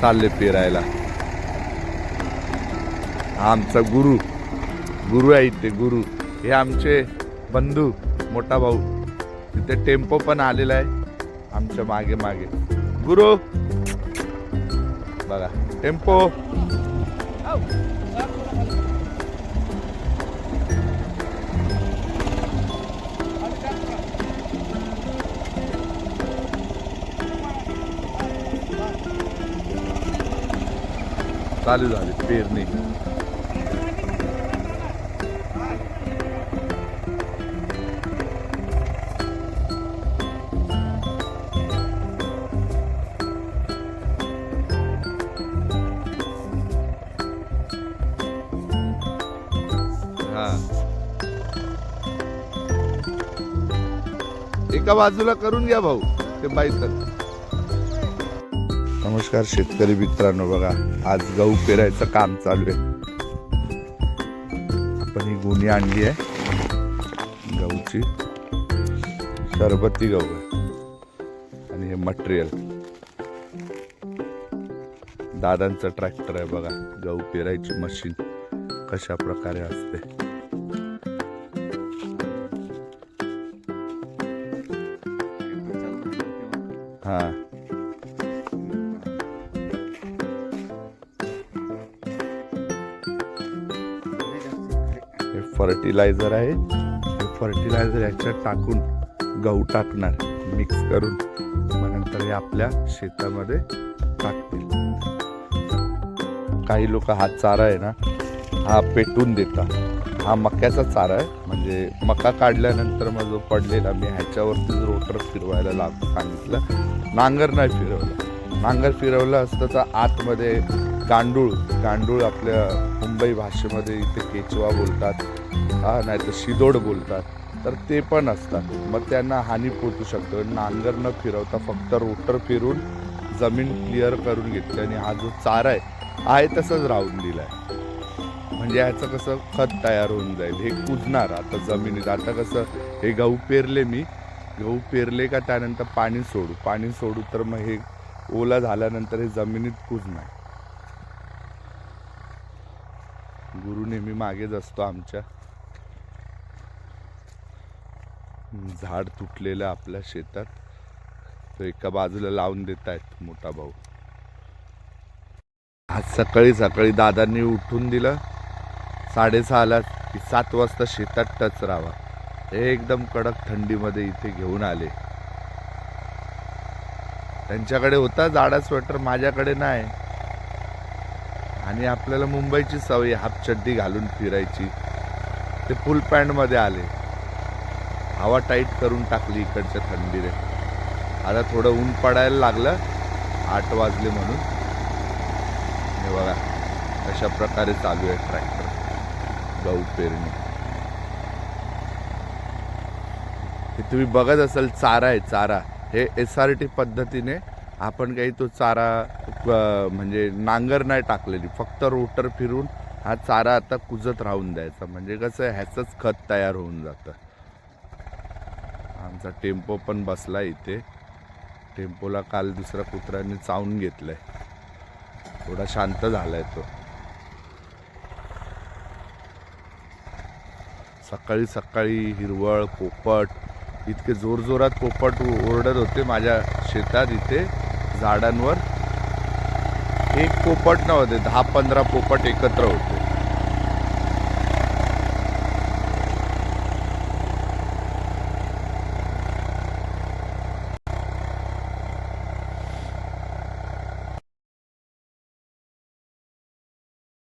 चालले फिरायला. आमचा गुरु गुरु आहे इथे गुरु. हे आमचे बंधू मोठा भाऊ. तिथे टेम्पो पण आलेला आहे आमच्या मागे मागे. गुरु! बघा टेम्पो! चालू झाली पेरणी. हा. एका बाजूला करून घ्या भाऊ ते बाईचं नमस्कार शेतकरी मित्रांनो बघा आज गहू पेरायचं काम चालू आहे. आपण ही गुन्ही आणली आहे. गहूची. सरबती गहू आहे. आणि हे मटेरियल दादांचं ट्रॅक्टर आहे बघा गहू पेरायची मशीन कशा प्रकारे असते. फर्टिलायझर आहे. ते फर्टिलायझर याच्यात टाकून गहू टाकणार मिक्स करून. मग नंतर हे आपल्या शेतामध्ये टाकतील. काही लोक हा चारा आहे ना हा पेटून देतात. हा मक्याचा चारा आहे. म्हणजे मका काढल्यानंतर मग जो पडलेला मी ह्याच्यावरतीच रोटर फिरवायला लाग सांगितलं. नांगर नाही फिरवलं. नांगर फिरवलं असतं तर आतमध्ये गांडूळ गांडूळ आपल्या मुंबई भाषेमध्ये इथे केचवा बोलतात हा नाही तर शिदोड बोलतात तर ते पण असतात. मग त्यांना हानी पोचू शकतं. नांगर न फिरवता फक्त रोटर फिरून जमीन क्लिअर करून घेतली. आणि हा जो चारा आहे आहे तसंच राहून दिला आहे म्हणजे ह्याचं कसं खत तयार होऊन जाईल हे कुजणार. आता जमिनीत आता कसं हे गहू पेरले मी. गहू पेरले का त्यानंतर पाणी सोडू. पाणी सोडू तर मग हे ओला झाल्यानंतर हे जमिनीत कुजणार. गुरु नेहमी मागेच असतो आमच्या. झाड तुटलेलं आपल्या शेतात. तो एका बाजूला लावून देत आहेत मोठा भाऊ. आज सकाळी सकाळी दादांनी उठून दिलं. साडेसहाला की सात वाजता शेतात टच राहावा. हे एकदम कडक थंडीमध्ये इथे घेऊन आले. त्यांच्याकडे होता जाडा स्वेटर माझ्याकडे नाही. आणि आपल्याला मुंबईची सवय हाफ चड्डी घालून फिरायची. ते फुल पॅन्टमध्ये आले. हवा टाईट करून टाकली इकडच्या थंडीने. आता थोडं ऊन पडायला लागलं. आठ वाजले म्हणून. हे बघा अशा प्रकारे चालू आहे ट्रॅक्टर गहू पेरणी. हे तुम्ही बघत असाल चारा आहे चारा. हे एस आर टी पद्धतीने आपण काही तो चारा म्हणजे नांगर नाही टाकलेली. फक्त रोटर फिरून हा चारा आता कुजत राहून द्यायचा. म्हणजे कसं आहे, ह्याचंच खत तयार होऊन जातं. आमचा टेम्पो पण बसला इथे. टेम्पोला काल दुसऱ्या कुत्र्याने चावून घेतलंय. थोडा शांत झालाय तो. सकाळी सकाळी हिरवळ पोपट इतके जोरजोरात पोपट ओरडत होते माझ्या शेतात इथे झाडांवर. एक पोपट नव्हते दहा पंधरा पोपट एकत्र होते.